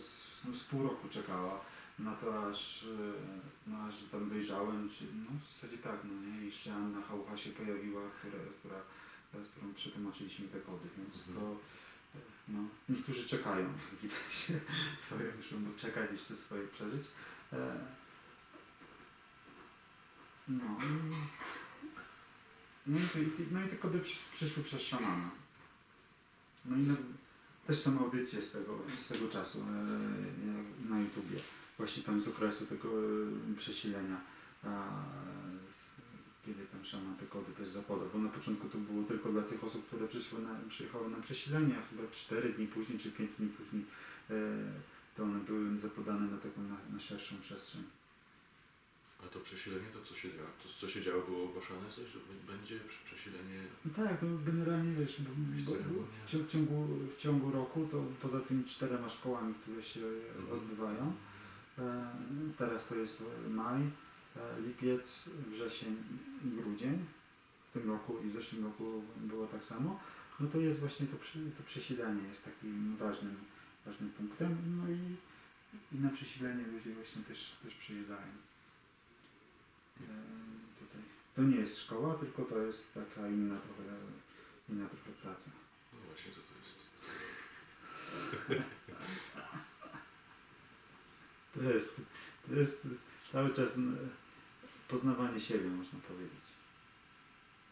z, no, z pół roku czekała na to, aż, e, no, aż tam dojrzałem, czy, no w zasadzie tak, no nie, I jeszcze Anna Chałucha się pojawiła, która, która, z którą przetłumaczyliśmy te kody, więc Mhm. to, e, no, niektórzy czekają, widać, swoje wyszło, bo czekać jeszcze swoje przeżyć. E, no i, no i, te- no i te kody przys- przyszły przez szamana. No i też są audycje z tego, z tego czasu e, na YouTubie. Właśnie tam z okresu tego e, przesilenia. Kiedy tam szaman te kody też zapodał. Bo na początku to było tylko dla tych osób, które na, przyjechały na przesilenie, a chyba 4 dni później czy 5 dni później e, to one były zapodane na taką na, na szerszą przestrzeń. A to przesilenie, to co się działo? To co się działo było ogłaszane coś, że b- będzie przesilenie? No tak, to generalnie wiesz, bo, bo w, w, ciągu, w ciągu roku to poza tymi czterema szkołami, które się Mhm. odbywają, e, teraz to jest maj, e, lipiec, wrzesień i grudzień. W tym roku i w zeszłym roku było tak samo. No to jest właśnie to, przy, to przesilenie jest takim ważnym, ważnym punktem. No i, i na przesilenie ludzie właśnie też, też przyjeżdżają. E, tutaj. To nie jest szkoła, tylko to jest taka inna trochę, inna trochę praca. No właśnie, co to jest? To jest, to jest cały czas n- poznawanie siebie, można powiedzieć.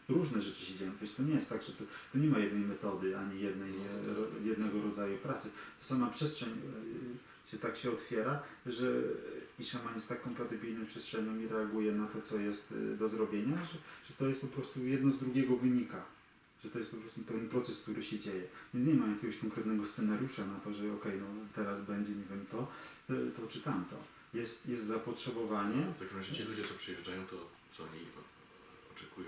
Różne rzeczy się dzieją. Wiesz, to nie jest tak, że to, to nie ma jednej metody, ani jednej, No, to e, jednego rodzaju pracy. To sama przestrzeń e, się tak się otwiera, że i szaman jest tak kompatybilną przestrzenią i reaguje na to, co jest e, do zrobienia, że, że to jest po prostu jedno z drugiego wynika. Że to jest po prostu pewien proces, który się dzieje. Więc nie ma jakiegoś konkretnego scenariusza na to, że okej, no teraz będzie, nie wiem, to, to, to czy tamto. Jest, jest zapotrzebowanie. W takim razie ci ludzie, co przyjeżdżają, to co oni o- oczekują,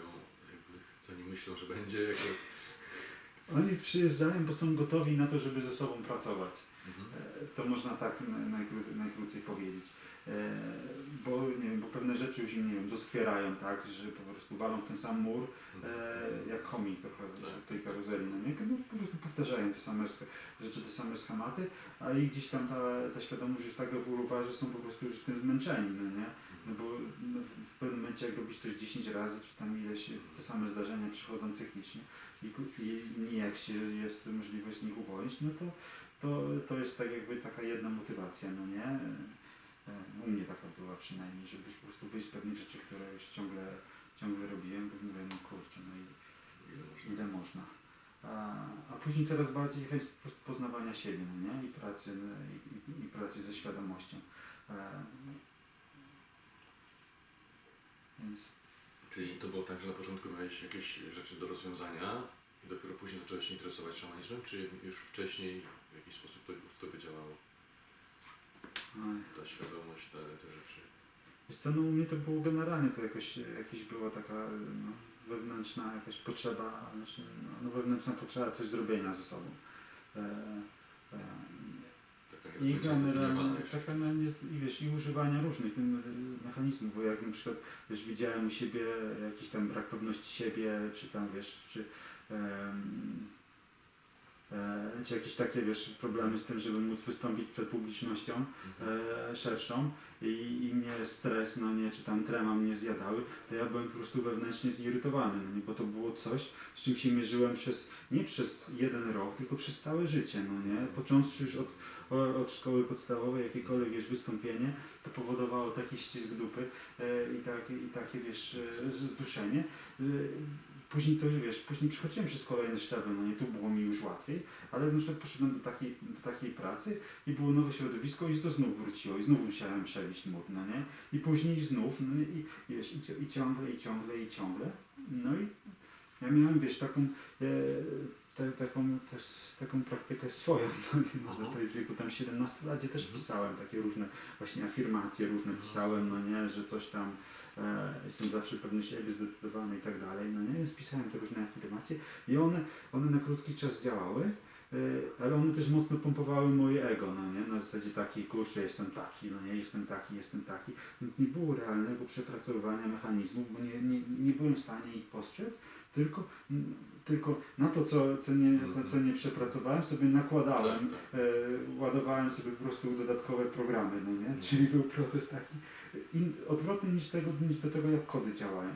jakby, co oni myślą, że będzie, jako... Oni przyjeżdżają, bo są gotowi na to, żeby ze sobą pracować. Mhm. E, To można tak na- najkró- najkrócej powiedzieć. E, Bo, nie wiem, bo pewne rzeczy już im nie wiem, doskwierają, tak, że po prostu walą w ten sam mur, e, jak chomik trochę w tej karuzeli, no nie? No, po prostu powtarzają te same sch- rzeczy, te same schematy, a i gdzieś tam ta, ta świadomość już tak ewoluowała, że są po prostu już tym zmęczeni, no nie? No bo no, w pewnym momencie jak robisz coś 10 razy, czy tam ileś te same zdarzenia przychodzą cyklicznie i, i, i nijak się jest możliwość z nich uwolnić, no to, to, to jest tak jakby taka jedna motywacja, no nie? E, U mnie taka była przynajmniej, żeby po prostu wyjść z pewnych rzeczy, które już ciągle, ciągle robiłem, bo mówię, no kurczę, no i Ile można? A, a później coraz bardziej chęć po prostu poznawania siebie, no nie? I pracy, no, i, i, i pracy ze świadomością. E, Czyli to było tak, że na początku miałeś jakieś rzeczy do rozwiązania i dopiero później zacząłeś się interesować szamanizmem, czy już wcześniej w jakiś sposób to w Tobie działało, ta świadomość, te, te rzeczy? Wiesz co, no u mnie to było generalnie to jakoś, jakiś była taka no, wewnętrzna jakaś potrzeba, znaczy, no, no wewnętrzna potrzeba coś zrobienia ze sobą. E, e, I generalnie no, jest, i wiesz, i używania różnych em, mechanizmów, bo jak na przykład wiesz, widziałem u siebie jakiś tam brak pewności siebie, czy tam wiesz, czy em, czy jakieś takie wiesz, problemy z tym, żeby móc wystąpić przed publicznością, Mhm. e, szerszą i, i mnie stres, no nie, czy tam trema mnie zjadały, to ja byłem po prostu wewnętrznie zirytowany, no nie, bo to było coś, z czym się mierzyłem przez, nie przez jeden rok, tylko przez całe życie, no nie, począwszy już od, od szkoły podstawowej, jakiekolwiek wiesz, wystąpienie, to powodowało taki ścisk dupy e, i, tak, i takie wiesz, e, zduszenie. E, Później to wiesz, później przechodziłem przez kolejne szczeble, no nie, tu było mi już łatwiej, ale na przykład poszedłem do takiej, do takiej pracy i było nowe środowisko i to znów wróciło i znów musiałem przebić mód, no nie? I później znów, no i, i wiesz, i, i ciągle, i ciągle, i ciągle. No i ja miałem, wiesz, taką, e, te, taką, też, taką praktykę swoją, no nie można powiedzieć, w wieku tam 17 lat, gdzie też Mhm. pisałem takie różne właśnie afirmacje, różne pisałem, no nie, że coś tam, jestem zawsze pewny siebie, zdecydowany i tak dalej, no nie, więc pisałem te różne afirmacje i one, one na krótki czas działały, e, ale one też mocno pompowały moje ego, no nie, na, zasadzie takiej, kurczę, jestem taki, no nie, jestem taki, jestem taki. Nie było realnego przepracowywania mechanizmów, bo nie, nie, nie byłem w stanie ich postrzec, tylko, mm, tylko na to, co, co, nie, to, co nie przepracowałem, sobie nakładałem Tak, tak. e, ładowałem sobie po prostu dodatkowe programy, no nie? Czyli był proces taki in, odwrotny niż, tego, niż do tego, jak kody działają.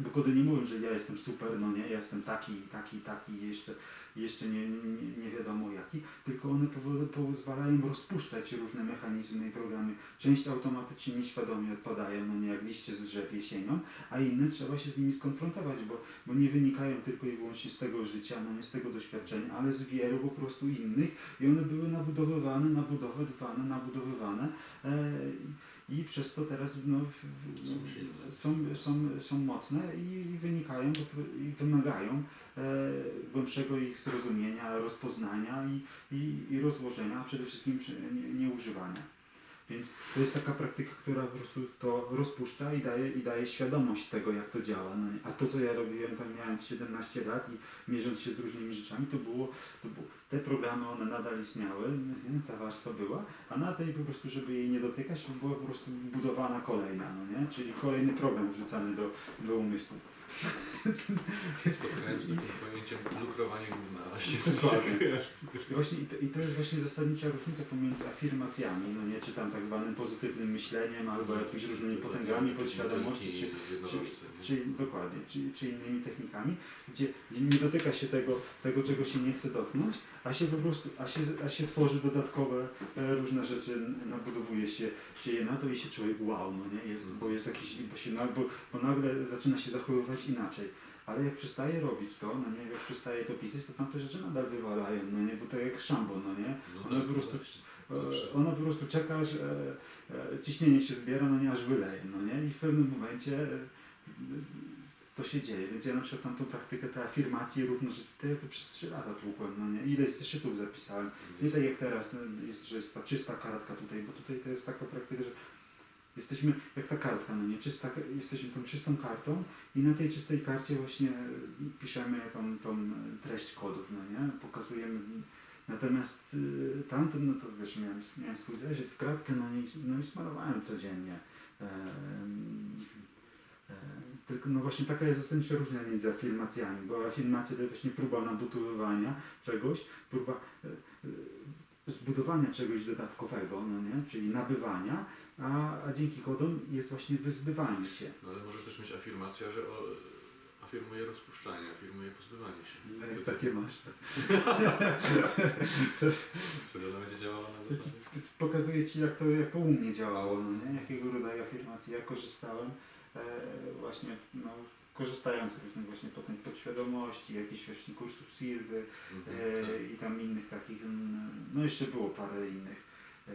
Bo kody nie mówią, że ja jestem super, no nie, ja jestem taki, taki, taki, jeszcze, jeszcze nie, nie, nie wiadomo jaki, tylko one pozwalają rozpuszczać różne mechanizmy i programy. Część automatycznie nieświadomie odpadają, no nie, jak liście z drzew jesienią, a inne trzeba się z nimi skonfrontować, bo, bo nie wynikają tylko i wyłącznie z tego życia, no nie z tego doświadczenia, ale z wielu po prostu innych i one były nabudowywane, nabudowywane, nabudowywane e, i przez to teraz no, Są są, są, mocne i wynikają i wymagają e, głębszego ich zrozumienia, rozpoznania i, i, i rozłożenia, a przede wszystkim przy- nie, nieużywania. Więc to jest taka praktyka, która po prostu to rozpuszcza i daje, i daje świadomość tego, jak to działa. No, a to, co ja robiłem tam mając 17 lat i mierząc się z różnymi rzeczami, to było, to było te programy, one nadal istniały, no nie? ta warstwa była, a na tej po prostu, żeby jej nie dotykać, to była po prostu budowana kolejna, no nie? czyli kolejny program wrzucany do, do umysłu. Spotkałem się z takim pojęciem lukrowanie gówna właśnie. Dokładnie. I, właśnie, i, to, I to jest właśnie zasadnicza różnica pomiędzy afirmacjami, no nie, czy tam tak zwanym pozytywnym myśleniem, albo jakimiś różnymi potęgami podświadomości, czy, nie? czy dokładnie, czy, czy innymi technikami, gdzie nie dotyka się tego, tego, czego się nie chce dotknąć, a się po prostu, a się, a się tworzy dodatkowe e, różne rzeczy, nabudowuje się, się je na to i się człowiek wow, no nie, jest, bo jest jakiś, bo, się, bo, bo nagle zaczyna się zachowywać inaczej. Ale jak przestaje robić to, no nie, jak przestaje to pisać, to tam te rzeczy nadal wywalają, no nie, bo to jak szambo, no nie, No one tak, po prostu. E, Ona po prostu czeka, aż e, e, ciśnienie się zbiera, no nie aż wyleje, no nie? I w pewnym momencie e, to się dzieje. Więc ja na przykład tamtą praktykę, te afirmacje, różne rzeczy, to ja to przez trzy lata tłukłem, no nie? Ileś zeszytów zapisałem. Nie tak jak teraz, e, jest, że jest ta czysta kartka tutaj, bo tutaj to jest taka praktyka, że jesteśmy jak ta kartka, no nie? Czysta, jesteśmy tą czystą kartą i na tej czystej karcie właśnie piszemy tą, tą treść kodów, no nie? Pokazujemy Natomiast y, tamten, no to wiesz, miałem, miałem swój zeszyt w kratkę, no i, no i smarowałem codziennie. E, e, tylko no właśnie taka jest zasadnicza różnica między afirmacjami, bo afirmacje to jest właśnie próba nabudowywania czegoś, próba e, e, zbudowania czegoś dodatkowego, no nie? czyli nabywania, a, a dzięki kodom jest właśnie wyzbywanie się. No ale możesz też mieć afirmacja, że o, afirmuje rozpuszczanie, afirmuje pozbywanie się. No, jak takie masz. Wtedy ona będzie działała na zasadzie. Pokazuję Ci, jak to, jak to u mnie działało, no nie? jakiego rodzaju afirmacji ja korzystałem, e, właśnie no, korzystając z różnych właśnie potem podświadomości, jakichś właśnie kursów SIRWY Mhm, e, tak. i tam innych takich, mm, no jeszcze było parę innych. E,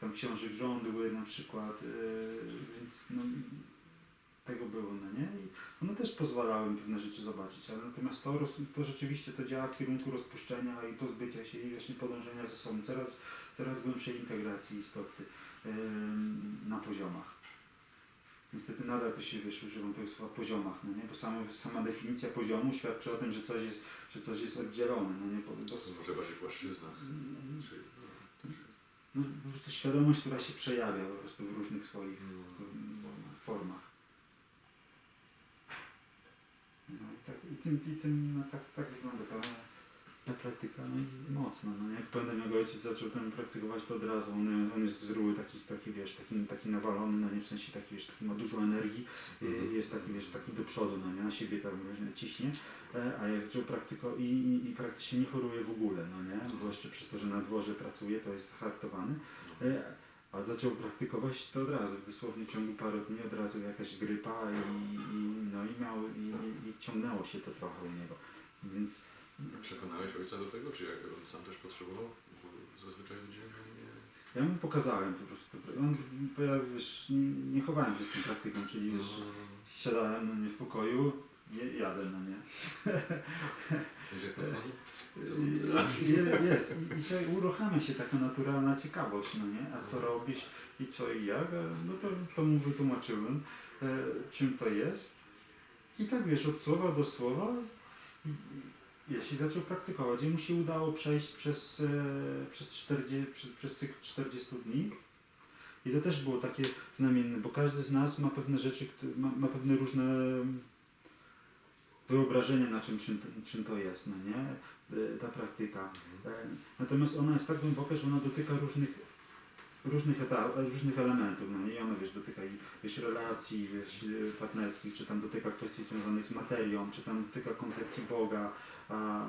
tam książek rządły na przykład, e, więc no, tego było, no nie? I one też pozwalały pewne rzeczy zobaczyć, ale natomiast to, to rzeczywiście to działa w kierunku rozpuszczenia i pozbycia się i właśnie podążenia ze sobą, coraz, coraz głębszej integracji istoty na poziomach. Niestety nadal to się wiesz, używam tego słowa poziomach, no nie? Bo sama, sama definicja poziomu świadczy o tym, że coś jest, że coś jest oddzielone, no nie? Bo, bo, To może bardziej płaszczyznach. Czyli, no, no, po prostu świadomość, która się przejawia po prostu w różnych swoich no, mm, formach. No i, tak, i tym, i tym no, tak, tak wygląda ta, ta praktyka, no mocno. No, jak pamiętam, jak ojciec zaczął ten praktykować, to od razu on, on jest z reguły taki, taki, wiesz, taki, taki nawalony, no nie w sensie taki, wiesz, taki ma dużo energii, y, Mhm. jest taki, wiesz, taki do przodu, no nie, na siebie tam różnie ciśnie, e, a jak zaczął praktykować i, i, i praktycznie nie choruje w ogóle, no nie, bo jeszcze przez to, że na dworze pracuje, to jest hartowany, no. E, A zaczął praktykować to od razu, dosłownie w ciągu paru dni od razu jakaś grypa i, i, no i, miał, i, i ciągnęło się to trochę u niego. Więc Przekonałeś ojca do tego, czy jak on sam też potrzebował? Bo zazwyczaj ludzie no, nie... ja mu pokazałem po prostu. On, bo ja wiesz, nie, nie chowałem się z tą praktyką, czyli wiesz, No, siadałem no nie w pokoju, je, jadę no nie. Wiesz jak? I- i- Jest, i, się uruchamia się taka naturalna ciekawość, no nie? A co robisz i co i jak? A No to, to mu wytłumaczyłem, e, czym to jest. I tak wiesz, od słowa do słowa i, jeśli zaczął praktykować i mu się udało przejść przez, e, przez, 40, przez, przez cykl 40 dni. I to też było takie znamienne, bo każdy z nas ma pewne rzeczy, ma, ma pewne różne wyobrażenie na czym, czym, to- czym to jest, no nie? E, Ta praktyka. E, Natomiast ona jest tak głęboka, że ona dotyka różnych różnych, etap, różnych elementów, no nie? I ona, wiesz, dotyka i, wiesz, relacji, wiesz, partnerskich, czy tam dotyka kwestii związanych z materią, czy tam dotyka koncepcji Boga, a,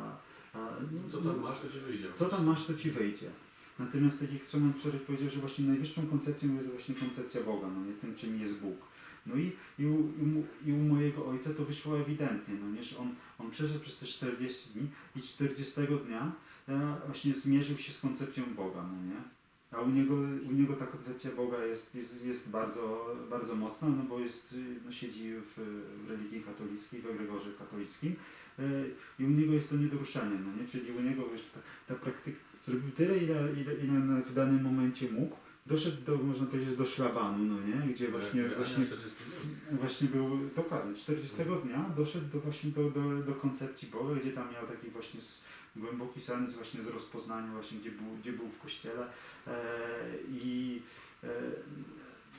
a, Co tam masz, to ci wyjdzie. co tam masz, to ci wyjdzie. Natomiast tak jak Szymon wczoraj powiedział, że właśnie najwyższą koncepcją jest właśnie koncepcja Boga, no nie tym czym jest Bóg. No i, i, u, i, i u mojego ojca to wyszło ewidentnie, no nie, że on, on przeszedł przez te 40 dni i 40 dnia e, właśnie zmierzył się z koncepcją Boga, no nie. A u niego, u niego ta koncepcja Boga jest, jest, jest bardzo, bardzo mocna, no bo jest, no siedzi w religii katolickiej, w egregorze katolickim e, i u niego jest to nie do ruszenia, no nie? Czyli u niego wiesz, ta, ta praktyka, zrobił tyle, ile, ile, ile w danym momencie mógł, doszedł do, można powiedzieć, do szlabanu, no nie? Gdzie właśnie, właśnie, właśnie był, dokładnie, 40 dnia doszedł do właśnie do, do, do koncepcji Boga, gdzie tam miał taki właśnie s- głęboki sens właśnie z rozpoznania właśnie, gdzie był, gdzie był w kościele. E, i e,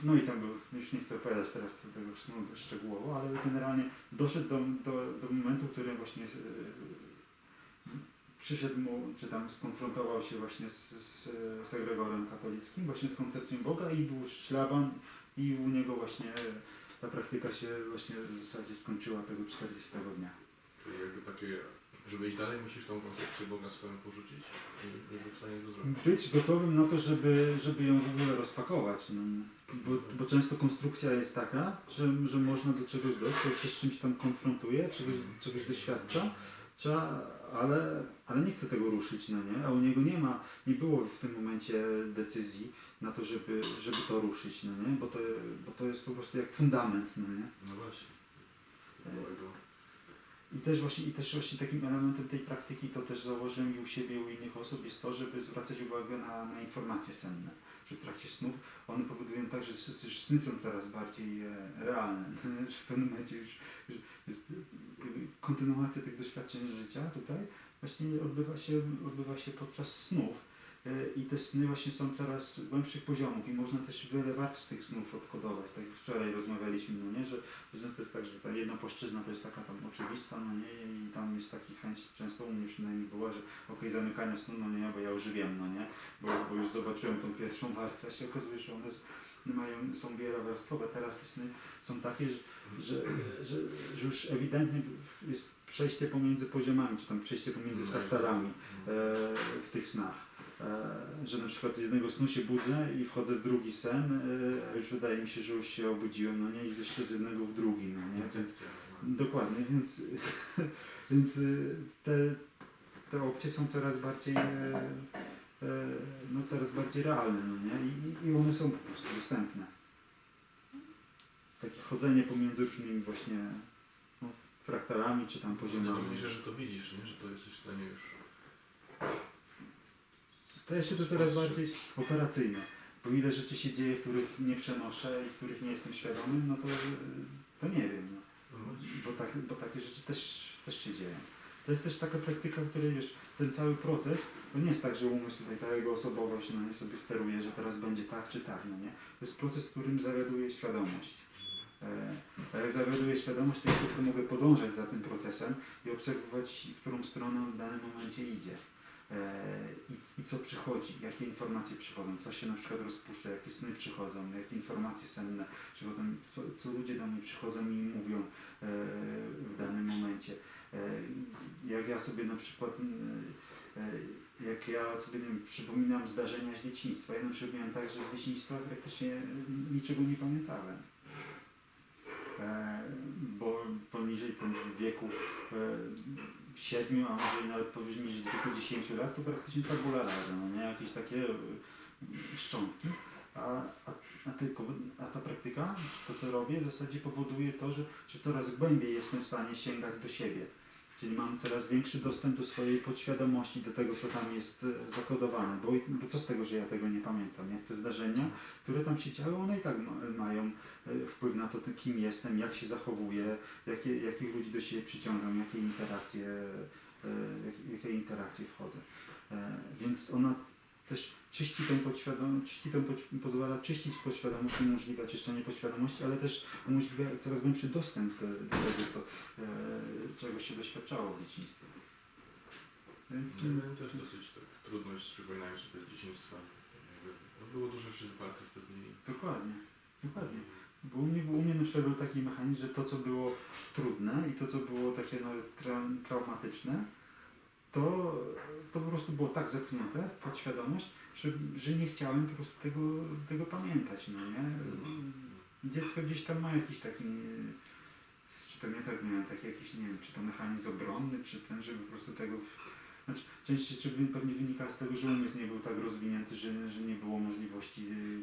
no i tam był, już nie chcę opowiadać teraz tego szczegółowo, ale generalnie doszedł do, do, do momentu, w którym właśnie e, przyszedł mu, czy tam skonfrontował się właśnie z, z, z egregorem katolickim, właśnie z koncepcją Boga i był szlaban i u niego właśnie ta praktyka się właśnie w zasadzie skończyła tego 40 dnia. Czyli jakby takie, żeby iść dalej, musisz tą koncepcję Boga swoją porzucić, nie był w stanie to zrobić. Być gotowym na to, żeby, żeby ją w ogóle rozpakować. No, bo, bo często konstrukcja jest taka, że, że można do czegoś dojść, jak się z czymś tam konfrontuje, czegoś, czegoś doświadcza, trzeba, ale, ale nie chce tego ruszyć, no nie? A u niego nie ma, nie było w tym momencie decyzji na to, żeby, żeby to ruszyć, no nie? Bo to, bo to jest po prostu jak fundament, no nie? No właśnie. Byłego. I też właśnie, I też właśnie takim elementem tej praktyki to też zauważyłem i u siebie, i u innych osób jest to, żeby zwracać uwagę na, na informacje senne. Że w trakcie snów one powodują tak, że, sny są coraz bardziej e, realne. Że w pewnym momencie już, jest kontynuacja tych doświadczeń życia tutaj właśnie odbywa się, odbywa się podczas snów. E, I te sny właśnie są coraz głębszych poziomów i można też warstw z tych snów odkodować. Tak jak wczoraj rozmawialiśmy, no nie, że często jest tak, że ta jedna płaszczyzna to jest taka tam oczywista, no nie, i tam jest taki chęć, często u mnie przynajmniej była, że okej, zamykania snu, no nie, bo ja już wiem, no nie, bo, bo już zobaczyłem tą pierwszą warstwę, a się okazuje, że one mają, są wielowarstwowe, teraz te sny są takie, że, że, że, że już ewidentnie jest przejście pomiędzy poziomami, czy tam przejście pomiędzy fraktalami e, w tych snach. E, że na przykład z jednego snu się budzę i wchodzę w drugi sen, e, a już wydaje mi się, że już się obudziłem, no nie, i jeszcze z jednego w drugi, no nie. Więc, dokładnie, więc, więc y, te, te opcje są coraz bardziej e, e, no coraz bardziej realne, no nie, I, i one są po prostu dostępne. Takie chodzenie pomiędzy różnymi właśnie no, fraktalami, czy tam poziomami. Najważniejsze, że to widzisz, nie? że to jesteś w stanie już... Staje się to coraz bardziej operacyjne. Bo ile rzeczy się dzieje, których nie przenoszę i których nie jestem świadomy, no to, to nie wiem. No. Bo, tak, bo takie rzeczy też, też się dzieją. To jest też taka praktyka, w której wiesz, ten cały proces, to nie jest tak, że umysł tutaj, ta jego osobowość, no nie sobie steruje, że teraz będzie tak czy tak, no nie. To jest proces, w którym zawiaduje świadomość. E, a jak zawiaduje świadomość, to ja tylko mogę podążać za tym procesem i obserwować, w którą stronę on w danym momencie idzie. E, i, i co przychodzi, jakie informacje przychodzą, co się na przykład rozpuszcza, jakie sny przychodzą, jakie informacje senne przychodzą, co, co ludzie do mnie przychodzą i mówią e, w danym momencie. E, jak ja sobie na przykład, jak ja sobie wiem, przypominam zdarzenia z dzieciństwa, ja na przykład miałem tak, że z dzieciństwa praktycznie niczego nie pamiętałem. E, bo poniżej wieku e, 7, a może nawet powyżej wieku 10 lat, to praktycznie tabula rasa, no nie? Jakieś takie e, szczątki. A, a, a, tylko, a ta praktyka, to co robię, w zasadzie powoduje to, że, że coraz głębiej jestem w stanie sięgać do siebie. Czyli mam coraz większy dostęp do swojej podświadomości, do tego, co tam jest e, zakodowane. Bo, bo co z tego, że ja tego nie pamiętam? Jak te zdarzenia, które tam się działy, one i tak ma, mają e, wpływ na to, kim jestem, jak się zachowuję, jakie, jakich ludzi do siebie przyciągam, jakie interakcje e, w tej interakcje wchodzę. Więc ona też czyści tą podświadomość, czyści tą podś- pozwala czyścić podświadomość, umożliwia czyszczenie podświadomości, ale też umożliwia coraz większy dostęp do, do tego, co, e, czego się doświadczało w dzieciństwie. Więc Ja miałem też dosyć tak trudność z przypominaniem sobie z dzieciństwa. Jakby, no było dużo rzeczy wypartych pewnie. dokładnie, dokładnie. Bo u mnie, u mnie na przykład był taki mechanizm, że to, co było trudne i to, co było takie nawet tra- traumatyczne, to, to po prostu było tak zepchnięte w podświadomość, że, że nie chciałem po prostu tego, tego pamiętać, no nie? Dziecko gdzieś tam ma jakiś taki, czy to ja tak miałem, taki jakiś, nie wiem, czy to mechanizm obronny, czy ten, żeby po prostu tego, w, znaczy częściej czy pewnie wynika z tego, że umysł nie był tak rozwinięty, że, że nie było możliwości y,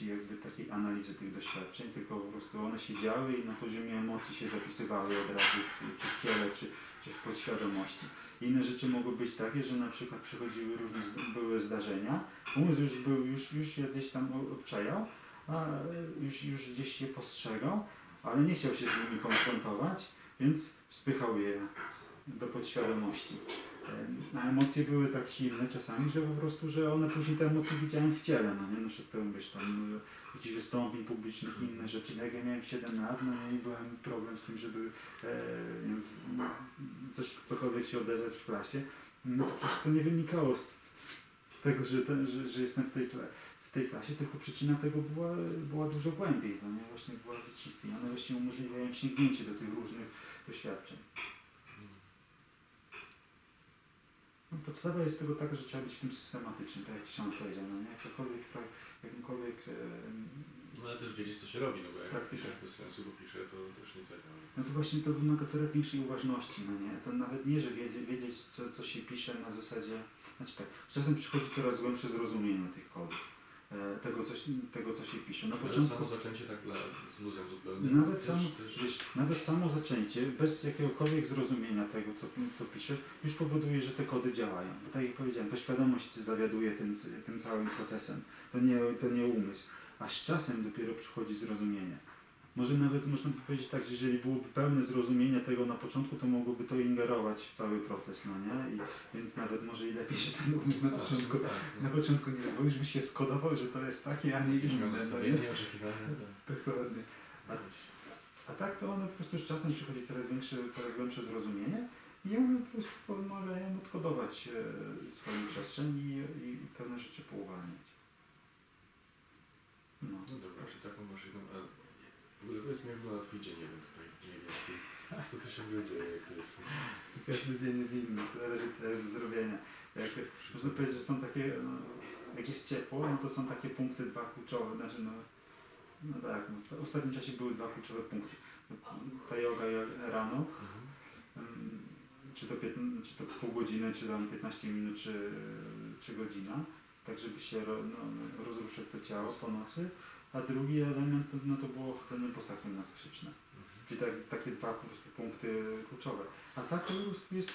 jakby takiej analizy tych doświadczeń, tylko po prostu one się działy i na poziomie emocji się zapisywały od razu, czy w ciele, czy, czy w podświadomości. Inne rzeczy mogły być takie, że na przykład przychodziły różne były zdarzenia, umysł już był, już, już je gdzieś tam obczajał, a już, już gdzieś je postrzegał, ale nie chciał się z nimi konfrontować, więc spychał je do podświadomości. Em, A emocje były tak silne czasami, że po prostu, że one później te emocje widziałem w ciele, no nie, na przykład to wiesz, tam y, jakichś wystąpień publicznych, inne rzeczy. Jak ja miałem 7 lat, no i byłem problem z tym, żeby e, coś, cokolwiek się odezwać w klasie, no to przecież to nie wynikało z, z tego, że, ten, że, że jestem w tej, kla- w tej klasie, tylko przyczyna tego była, była dużo głębiej, to nie, właśnie była w dzieciństwie. One właśnie umożliwiają sięgnięcie do tych różnych doświadczeń. No, podstawa jest tego taka, że trzeba być w tym systematycznym, tak jak ksiądz powiedział, no nie? Jakkolwiek, jakimkolwiek No ale też wiedzieć co się robi, no bo jak Tak, piszesz tak. bez sensu, bo piszę, to też nie zadziała. No to właśnie to wymaga coraz większej uważności, no nie? To nawet nie, że wiedzieć, wiedzieć co, co się pisze na zasadzie, znaczy tak, z czasem przychodzi coraz głębsze zrozumienie tych kodów, tego, co, się- tego co się pisze. Na Ale początku, samo zaczęcie tak dla, z luzem zupełnie. nawet też, samo, też, wiesz, nawet samo zaczęcie, bez jakiegokolwiek zrozumienia tego, co, co piszesz, już powoduje, że te kody działają. Bo tak jak powiedziałem, podświadomość zawiaduje tym, tym całym procesem, to nie, to nie umysł. A z czasem dopiero przychodzi zrozumienie. Może nawet można by powiedzieć tak, że jeżeli byłoby pełne zrozumienie tego na początku, to mogłoby to ingerować w cały proces, no nie? I, więc nawet może i lepiej, że ten umysł na Tak, początku, tak, na no. początku nie, bo już by się skodował, że to jest takie, a nie inne, no nie? Dokładnie. A, a tak to one po prostu z czasem przychodzi coraz większe, coraz głębsze zrozumienie i one po prostu pomagają odkodować e, swoją przestrzeń i, i pewne rzeczy pouwalniać. No. No dobra, czy taką masz jedną, ogóle powiedz mi wygląda twój dzień, nie wiem tutaj mniej więcej. Co tu się dzieje, jak to jest? Każdy dzień jest inny, zależy co jest do zrobienia. Jak, można powiedzieć, że są takie, no, jak jest ciepło, no to są takie punkty dwa kluczowe, znaczy no, no tak, osta- w ostatnim czasie były dwa kluczowe punkty. Ta jak rano, Mhm. Czy to, 15, czy to pół godziny, czy tam 15 minut, czy, czy godzina, tak żeby się ro, no, rozruszać to ciało po nocy. A drugi element to, no, to było chodzenie po gimnastyczne. Mhm. Czyli tak, takie dwa po prostu punkty kluczowe. A tak to po prostu jest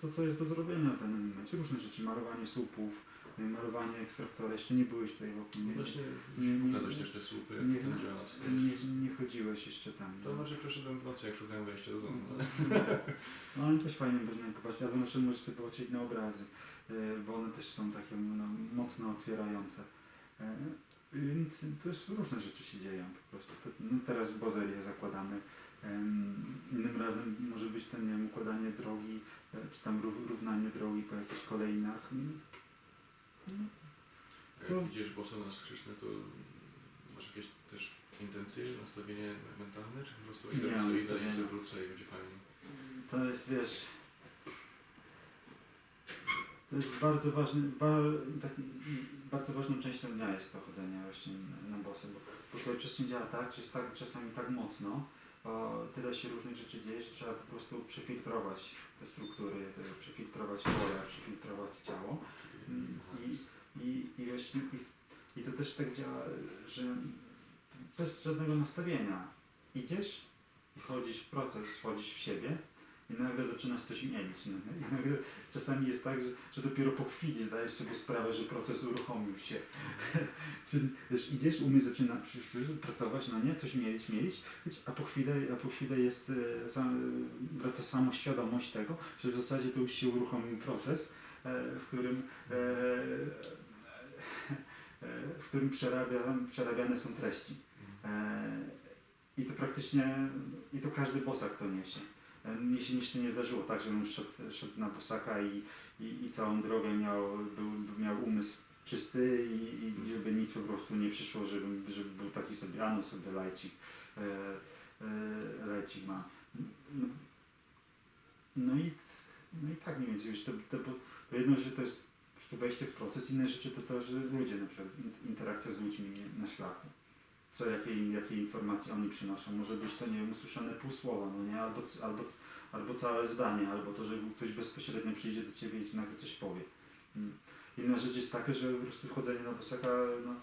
to, co jest do zrobienia w danym momencie. Różne rzeczy, malowanie słupów, y, malowanie ekstraktora. Jeszcze nie byłeś tutaj wokół. No Nie, właśnie, nie- nie- pokazać też te słupy, jak nie- to tam działa nie, nie chodziłeś jeszcze tam. To znaczy przeszedłem w nocy, jak szukałem wejścia do domu. No, ale też fajnie można popatrzeć, albo na przykład możesz sobie popatrzeć na obrazy, y, bo one też są takie no, mocno otwierające. Więc to jest różne rzeczy się dzieją po prostu. To, no teraz bozerię zakładamy. Ym, Innym razem może być ten, nie wiem, układanie drogi, e, czy tam rów- równanie drogi po jakichś kolejnach. Mm, no, Co? Jak idziesz boso na skrzyczne, to masz jakieś też intencje, nastawienie mentalne, czy po prostu Nie idę, mam sobie idę sobie wrócę i będzie fajnie? To jest, wiesz, to jest bardzo ważny, bar, tak, bardzo ważną częścią dnia jest to chodzenie właśnie na, na bosy, bo, bo tutaj przestrzeń działa tak, że jest tak czasami tak mocno, o, tyle się różnych rzeczy dzieje, że trzeba po prostu przefiltrować te struktury, te, przefiltrować pole, przefiltrować ciało. Mm, I, i, i, właśnie, i, I to też tak działa, że bez żadnego nastawienia idziesz i wchodzisz w proces, wchodzisz w siebie i nagle zaczynasz coś mielić. No? I nagle czasami jest tak, że, że dopiero po chwili zdajesz sobie sprawę, że proces uruchomił się. Wiesz, idziesz, umysł zaczyna pracować, no nie, coś mielić, wiesz, a po chwilę, a po chwilę jest, e, wraca samoświadomość tego, że w zasadzie to już się uruchomił proces, e, w którym e, w którym przerabia, przerabiane są treści. I to praktycznie, i to każdy bosak to niesie. Mnie się jeszcze nie zdarzyło tak, żebym szedł, szedł na bosaka i, i, i całą drogę miał, był, miał umysł czysty i, i żeby nic po prostu nie przyszło, żeby, żeby był taki sobie, a no sobie lajcik, e, e, lajcik ma. No, no, i, no i tak mniej więcej, już to, to, to jedno, że to jest wejście w proces, inne rzeczy to to, że ludzie na przykład, in- interakcja z ludźmi na szlaku. Co, jakie, jakie informacje oni przynoszą. Może być to, nie wiem, usłyszane pół słowa, no nie? Albo, albo, albo całe zdanie, albo to, że ktoś bezpośrednio przyjdzie do ciebie i ci nagle coś powie. Mm. Inna rzecz jest taka, że po prostu chodzenie na bosaka no,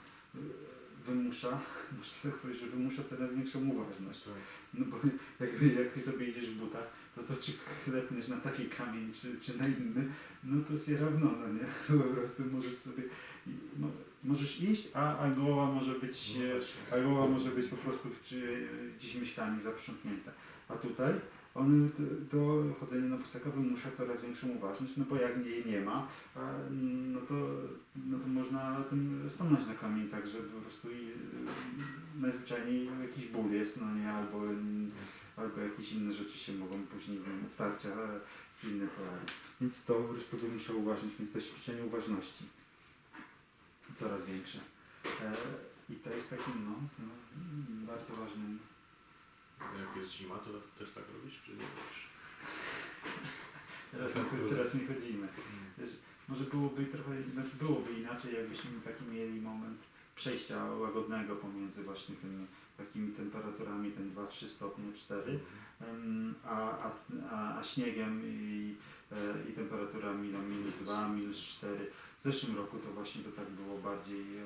wymusza, można tak powiedzieć, że wymusza coraz większą uważność. No bo jakby jak ty sobie idziesz w butach, to to czy klepniesz na taki kamień, czy, czy na inny, no to jest równo, no nie? Po prostu możesz sobie, mo, możesz iść, a, a głowa może być, No e, a głowa może być po prostu w- czy, gdzieś myślami zaprzątnięta. A tutaj on, to, to chodzenie na pusaka wymusza coraz większą uważność, no bo jak jej nie ma, a, no, to, no to można na tym stanąć na kamień tak, że po prostu i, y, najzwyczajniej jakiś ból jest, no nie, albo, albo jakieś inne rzeczy się mogą później, nie wiem, obtarcia e, czy inne pojawić. Więc to po prostu wymusza uważność, więc to ćwiczenie uważności coraz większe. E, I to jest takim, no, no bardzo ważnym Jak jest zima, to też tak robisz, czy nie robisz? Teraz, teraz nie chodzimy. Wiesz, może byłoby trochę, znaczy byłoby inaczej, jakbyśmy taki mieli moment przejścia łagodnego pomiędzy właśnie tym takimi temperaturami, ten 2-3 stopnie, 4, em, a, a, a, a śniegiem i, e, i temperaturami no, minus 2, minus 4. W zeszłym roku to właśnie to tak było bardziej, e,